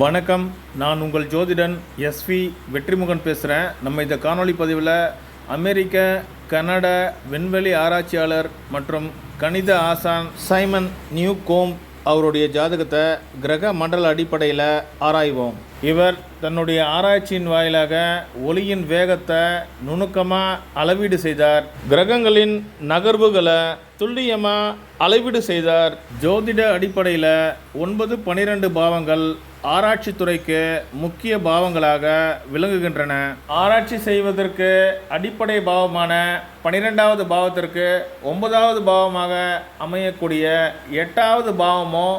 வணக்கம். நான் உங்கள் ஜோதிடன் எஸ்வி வெற்றிமுகன் பேசுகிறேன் நம்ம இந்த காணொளி பதிவில் அமெரிக்க கனட விண்வெளி ஆராய்ச்சியாளர் மற்றும் கணித ஆசான் சைமன் நியூ கோம் அவருடைய ஜாதகத்தை கிரக மண்டல அடிப்படையில் ஆராய்வோம். இவர் தன்னுடைய ஆராய்ச்சியின் வாயிலாக ஒளியின் வேகத்தை நுணுக்கமாக அளவீடு செய்தார். கிரகங்களின் நகர்வுகளை துல்லியமாக அளவீடு செய்தார். ஜோதிட அடிப்படையில் ஒன்பது பனிரெண்டு பாவங்கள் ஆராய்ச்சித்துறைக்கு முக்கிய பாவங்களாக விளங்குகின்றன. ஆராய்ச்சி செய்வதற்கு அடிப்படை பாவமான பனிரெண்டாவது பாவத்திற்கு ஒன்பதாவது பாவமாக அமையக்கூடிய எட்டாவது பாவமும்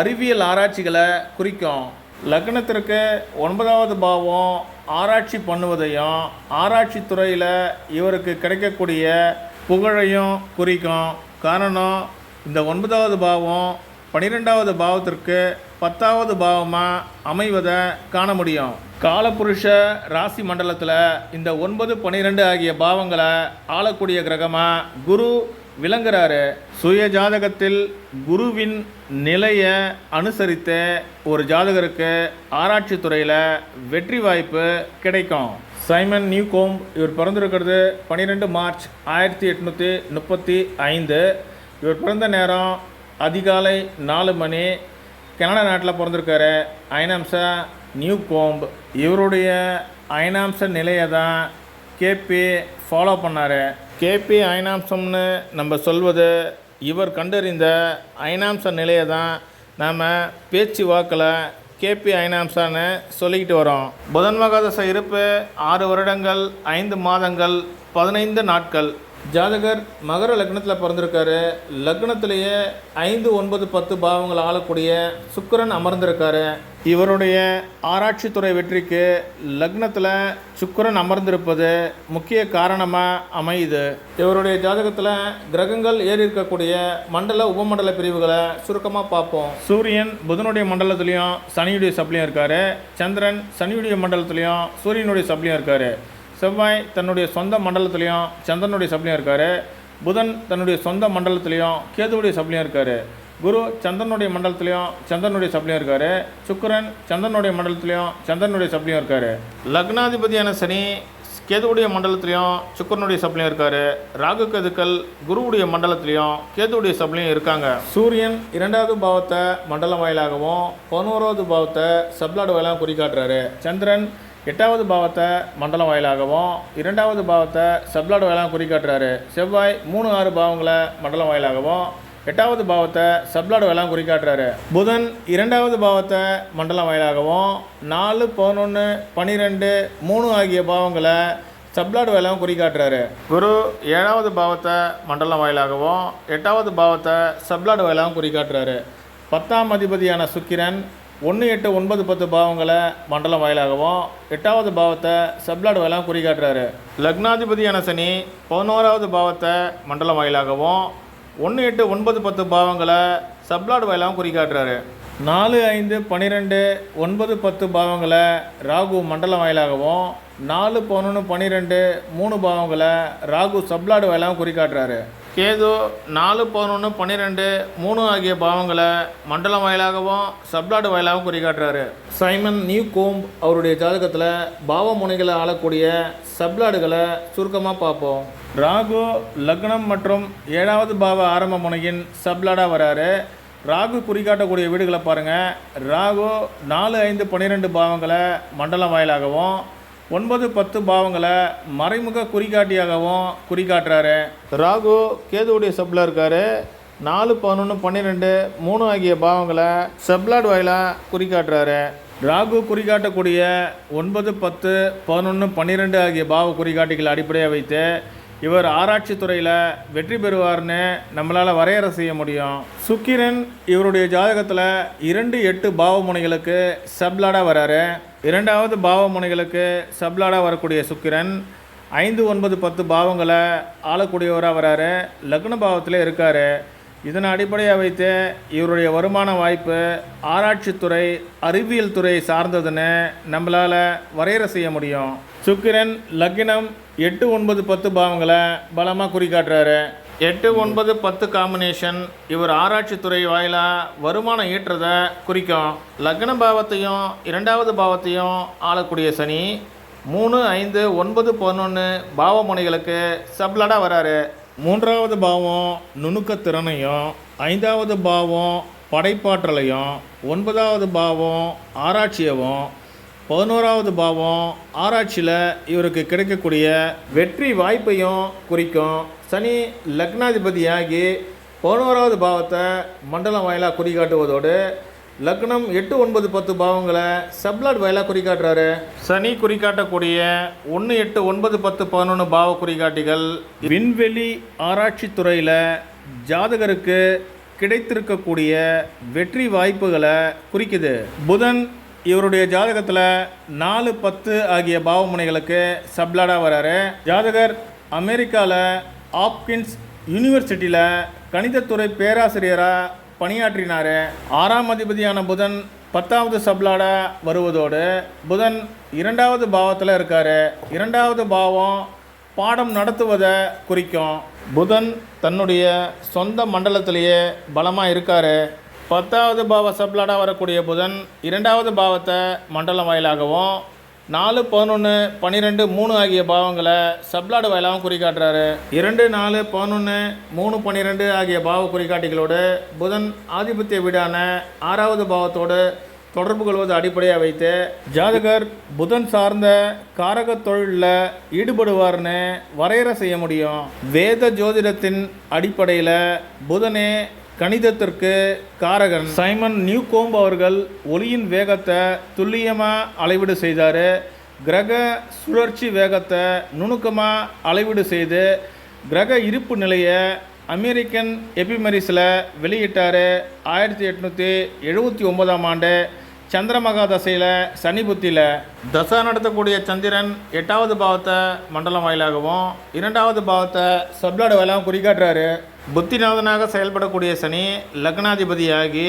அறிவியல் ஆராய்ச்சிகளை குறிக்கும். லக்னத்திற்கு ஒன்பதாவது பாவம் ஆராய்ச்சி பண்ணுவதையும் ஆராய்ச்சி துறையில் இவருக்கு கிடைக்கக்கூடிய புகழையும் குறிக்கும். காரணம் இந்த ஒன்பதாவது பாவம் பன்னிரெண்டாவது பாவத்திற்கு பத்தாவது பாவமாக அமைவதை காண முடியும். காலபுருஷ ராசி மண்டலத்தில் இந்த ஒன்பது பன்னிரெண்டு ஆகிய பாவங்களை ஆளக்கூடிய கிரகமாக குரு விளங்குறாரு. சுய ஜாதகத்தில் குருவின் நிலையை அனுசரித்து ஒரு ஜாதகருக்கு ஆராய்ச்சி துறையில் வெற்றி வாய்ப்பு கிடைக்கும். சைமன் நியூகோம் இவர் பிறந்திருக்கிறது பன்னிரெண்டு மார்ச் ஆயிரத்தி எட்நூற்றி முப்பத்தி ஐந்து. இவர் பிறந்த நேரம் அதிகாலை நாலு மணி கனடா நாட்டில் பிறந்திருக்காரு. ஐனாம்ச நியூ கோம்ப். இவருடைய ஐனாம்ச நிலையை தான் கேபி ஃபாலோ பண்ணார். கேபி ஐனாம்சம்னு நம்ம சொல்வது இவர் கண்டறிந்த ஐனாம்ச நிலையை தான் நாம் பேச்சு வாக்கில் கேபி ஐனாம்சான்னு சொல்லிக்கிட்டு வரோம். புதன் மகாதச இருப்பு ஆறு வருடங்கள் ஐந்து மாதங்கள் பதினைந்து நாட்கள். ஜாதகர் மகர லக்னத்தில் பிறந்திருக்காரு. லக்னத்திலேயே ஐந்து ஒன்பது பத்து பாவங்கள் ஆளக்கூடிய சுக்கரன் அமர்ந்திருக்காரு. இவருடைய ஆராய்ச்சித்துறை வெற்றிக்கு லக்னத்தில் சுக்கிரன் அமர்ந்திருப்பது முக்கிய காரணமாக அமையுது. இவருடைய ஜாதகத்தில் கிரகங்கள் ஏறி இருக்கக்கூடிய மண்டல உபமண்டல பிரிவுகளை சுருக்கமாக பார்ப்போம். சூரியன் புதனுடைய மண்டலத்துலேயும் சனியுடைய சப்ளையும் இருக்காரு. சந்திரன் சனியுடைய மண்டலத்துலேயும் சூரியனுடைய சப்ளையும் இருக்காரு. செவ்வாய் தன்னுடைய சொந்த மண்டலத்துலேயும் சந்திரனுடைய சப்ளையும் இருக்கார். புதன் தன்னுடைய சொந்த மண்டலத்துலேயும் கேதுவுடைய சப்ளையும் இருக்கார். குரு சந்திரனுடைய மண்டலத்துலேயும் சந்திரனுடைய சப்ளையும் இருக்கார். சுக்கரன் சந்திரனுடைய மண்டலத்திலையும் சந்திரனுடைய சப்ளையும் இருக்கார். லக்னாதிபதியான சனி கேதுவுடைய மண்டலத்துலேயும் சுக்கரனுடைய சப்ளையும் இருக்கார். ராகு கதுக்கள் குருவுடைய மண்டலத்திலையும் கேதுவுடைய சப்ளையும் இருக்காங்க. சூரியன் இரண்டாவது பாவத்தை மண்டலம் வாயிலாகவும் பதினோராவது பாவத்தை சப்ளாடு வாயிலாகவும் குறிக்காட்டுறாரு சந்திரன் எட்டாவது பாவத்தை மண்டலம் வாயிலாகவும் இரண்டாவது பாவத்தை சப்ளாடு வாயிலாகவும் குறிக்காட்டுறாரு செவ்வாய் மூணு ஆறு பாவங்களை மண்டலம் வாயிலாகவும் எட்டாவது பாவத்தை சப்ளாடு வாயிலாகவும் குறிக்காட்டுறாரு புதன் இரண்டாவது பாவத்தை மண்டலம் வாயிலாகவும் நாலு பதினொன்று பன்னிரெண்டு மூணு ஆகிய பாவங்களை சப்ளாடு வாயிலாகவும் குறிக்காட்டுறாரு குரு ஏழாவது பாவத்தை மண்டலம் வாயிலாகவும் எட்டாவது பாவத்தை சப்ளாடு வாயிலாகவும் குறிக்காட்டுறாரு பத்தாம் அதிபதியான சுக்கிரன் ஒன்று எட்டு ஒன்பது பத்து பாவங்களை மண்டலம் வாயிலாகவும் எட்டாவது பாவத்தை சப்ளாடு வாயிலாகவும் குறிகாட்டுறாரு. லக்னாதிபதியான சனி பதினோராவது பாவத்தை மண்டலம் வாயிலாகவும் ஒன்று எட்டு ஒன்பது பத்து பாவங்களை சப்லாடு வாயிலாகவும் குறிக்காட்டுறாரு நாலு ஐந்து பன்னிரெண்டு ஒன்பது பத்து பாவங்களை ராகு மண்டலம் வாயிலாகவும் நாலு பதினொன்று பன்னிரெண்டு மூணு பாவங்களை ராகு சப்லாடு வாயிலாகவும் குறிகாட்டுறாரு. கேது நாலு பதினொன்று பன்னிரெண்டு மூணு ஆகிய பாவங்களை மண்டலம் வாயிலாகவும் சப்ளாடு வாயிலாகவும் குறிகாட்டுறாரு. சைமன் நியூ கோம்ப் அவருடைய ஜாதகத்தில் பாவ முனைகளை ஆளக்கூடிய சப்லாடுகளை சுருக்கமாக பார்ப்போம். ராகு லக்னம் மற்றும் ஏழாவது பாவ ஆரம்ப முனையின் சப்ளாடாக வராரு. ராகு குறிகாட்டக்கூடிய வீடுகளை பாருங்கள் ராகு நாலு ஐந்து பன்னிரெண்டு பாவங்களை மண்டலம் வாயிலாகவும் ஒன்பது பத்து பாவங்களை மறைமுக குறிகாட்டியாகவும் குறிக்காட்டுறாரு ராகு கேதுவுடைய சப்ல இருக்காரு. நாலு பதினொன்று பன்னிரெண்டு மூணு ஆகிய பாவங்களை சப்லாட் வாயிலாக குறிக்காட்டுறாரு ராகு குறிகாட்டக்கூடிய ஒன்பது பத்து பதினொன்று பன்னிரெண்டு ஆகிய பாவ குறிகாட்டிகளை அடிப்படையாக வைத்து இவர் ஆராய்ச்சி துறையில் வெற்றி பெறுவார்னு நம்மளால் வரையறை செய்ய முடியும். சுக்கிரன் இவருடைய ஜாதகத்தில் இரண்டு எட்டு பாவ முனைகளுக்கு சப்லாடாக வராரு. இரண்டாவது பாவ முனைகளுக்கு சப்லாடாக வரக்கூடிய சுக்கிரன் ஐந்து ஒன்பது பத்து பாவங்களை ஆளக்கூடியவராக வராரு. லக்ன பாவத்தில் இருக்கார். இதனை அடிப்படையாக வைத்து இவருடைய வருமான வாய்ப்பு ஆராய்ச்சித்துறை அறிவியல் துறை சார்ந்ததுன்னு நம்மளால் வரையறை செய்ய முடியும். சுக்கிரன் லக்னம் எட்டு ஒன்பது பத்து பாவங்களை பலமாக குறிக்காட்டுறாரு எட்டு ஒன்பது பத்து காம்பினேஷன் இவர் ஆராய்ச்சி துறை வாயிலாக வருமானம் ஈட்டுறதை குறிக்கும். லக்ன பாவத்தையும் இரண்டாவது பாவத்தையும் ஆளக்கூடிய சனி மூணு ஐந்து ஒன்பது பதினொன்று பாவமுனைகளுக்கு சப்லடாக வராரு. மூன்றாவது பாவம் நுணுக்கத்திறனையும் ஐந்தாவது பாவம் படைப்பாற்றலையும் ஒன்பதாவது பாவம் ஆராய்ச்சியவும் பதினோராவது பாவம் ஆராய்ச்சியில் இவருக்கு கிடைக்கக்கூடிய வெற்றி வாய்ப்பையும் குறிக்கும். சனி லக்னாதிபதியாகி பதினோராவது பாவத்தை மண்டலம் வாயிலாக குறிகாட்டுவதோடு லக்னம் எட்டு ஒன்பது பத்து பாவங்களை சப்லாட் வாயிலாக குறிகாட்டுறாரு. சனி குறிகாட்டக்கூடிய ஒன்று எட்டு ஒன்பது பத்து பதினொன்று பாவ குறிகாட்டிகள் விண்வெளி ஆராய்ச்சி துறையில் ஜாதகருக்கு கிடைத்திருக்கக்கூடிய வெற்றி வாய்ப்புகளை குறிக்குது. புதன் இவருடைய ஜாதகத்தில் நாலு பத்து ஆகிய பாவமுனைகளுக்கு சப்லாடாக வராரு. ஜாதகர் அமெரிக்காவில் ஆப்கின்ஸ் யூனிவர்சிட்டியில் கணிதத்துறை பேராசிரியராக பணியாற்றினார். ஆறாம் அதிபதியான புதன் பத்தாவது சப்லாட வருவதோடு புதன் இரண்டாவது பாவத்தில் இருக்கார். இரண்டாவது பாவம் பாடம் நடத்துவதை குறிக்கும். புதன் தன்னுடைய சொந்த மண்டலத்திலேயே பலமாக இருக்கார். பத்தாவது பாவ சப்லாடாக வரக்கூடிய புதன் இரண்டாவது பாவத்தை மண்டலம் வாயிலாகவும் நாலு பதினொன்று பன்னிரெண்டு மூணு ஆகிய பாவங்களை சப்லாடு வாயிலாகவும் குறிக்காட்டுறாரு இரண்டு நாலு பதினொன்று மூணு பன்னிரெண்டு ஆகிய பாவ குறிகாட்டிகளோடு புதன் ஆதிபத்திய வீடான ஆறாவது பாவத்தோடு தொடர்பு கொள்வது அடிப்படையாக வைத்து ஜாதகர் புதன் சார்ந்த காரக தொழிலில் ஈடுபடுவார்னு வரையறை செய்ய முடியும். வேத ஜோதிடத்தின் அடிப்படையில் புதனே கணிதத்திற்கு காரகன் சைமன் நியூகோம்ப் அவர்கள் ஒளியின் வேகத்தை துல்லியமாக அளவீடு செய்தார். கிரக சுழற்சி வேகத்தை நுணுக்கமாக அளவீடு செய்து கிரக இருப்பு நிலையை அமெரிக்கன் எபிமெரிஸில் வெளியிட்டார். ஆயிரத்தி எட்நூற்றி எழுபத்தி ஒன்பதாம் ஆண்டு சந்திரமகா தசையில் சனி புத்தியில் தசா நடத்தக்கூடிய சந்திரன் எட்டாவது பாவத்தை மண்டலம் வாயிலாகவும் இரண்டாவது பாவத்தை சப்லாடு வாயிலாகவும் குறிக்காட்டுறாரு புத்திநாதனாக செயல்படக்கூடிய சனி லக்னாதிபதியாகி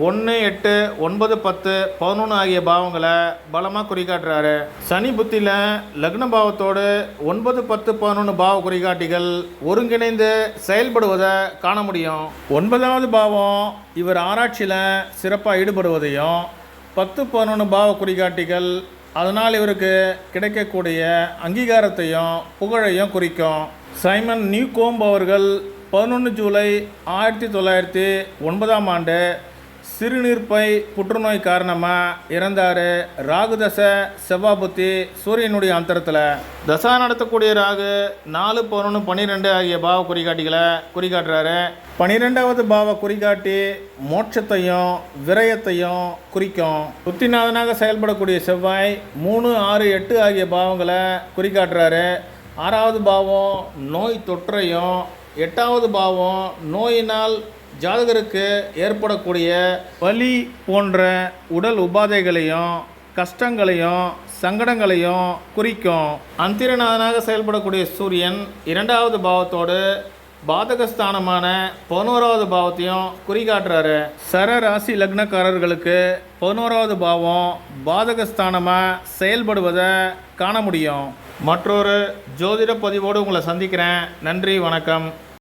ஒன்று எட்டு ஒன்பது பத்து பதினொன்று ஆகிய பாவங்களை பலமாக குறிக்காட்டுறாரு சனி புத்தியில் லக்ன பாவத்தோடு ஒன்பது பத்து பதினொன்று பாவ குறிகாட்டிகள் ஒருங்கிணைந்து செயல்படுவதை காண முடியும். ஒன்பதாவது பாவம் இவர் ஆராய்ச்சியில் சிறப்பாக ஈடுபடுவதையும் பத்து பதினொன்று பாவ குறிகாட்டிகள் அதனால் இவருக்கு கிடைக்கக்கூடிய அங்கீகாரத்தையும் புகழையும் குறிக்கும். சைமன் நியூகோம்ப் அவர்கள் பதினொன்று ஜூலை ஆயிரத்தி தொள்ளாயிரத்தி ஒன்பதாம் ஆண்டு சிறுநீர்ப்பை புற்றுநோய் காரணமாக இறந்தார் ராகு தசை செவ்வாய் சூரியனுடைய அந்தரத்தில். தசா நடத்தக்கூடிய ராகு நாலு பதினொன்று பன்னிரெண்டு ஆகிய பாவ குறிகாட்டிகளை குறிகாட்டுறாரு. பன்னிரெண்டாவது பாவ குறிகாட்டி மோட்சத்தையும் விரயத்தையும் குறிக்கும். புத்திநாதனாக செயல்படக்கூடிய செவ்வாய் மூணு ஆறு எட்டு ஆகிய பாவங்களை குறிகாட்டுறாரு. ஆறாவது பாவம் நோய் தொற்றையும் எட்டாவது பாவம் நோயினால் ஜாதகருக்கு ஏற்படக்கூடிய வலி போன்ற உடல் உபாதைகளையும் கஷ்டங்களையும் சங்கடங்களையும் குறிக்கும். அந்திரநாதனாக செயல்படக்கூடிய சூரியன் இரண்டாவது பாவத்தோடு பாதகஸ்தானமான பதினோராவது பாவத்தையும் குறிகாட்டுறாரு. சர ராசி லக்னக்காரர்களுக்கு பதினோராவது பாவம் பாதகஸ்தானமாக செயல்படுவதை காண முடியும். மற்றொரு ஜோதிட பதிவோடு உங்களை சந்திக்கிறேன். நன்றி வணக்கம்.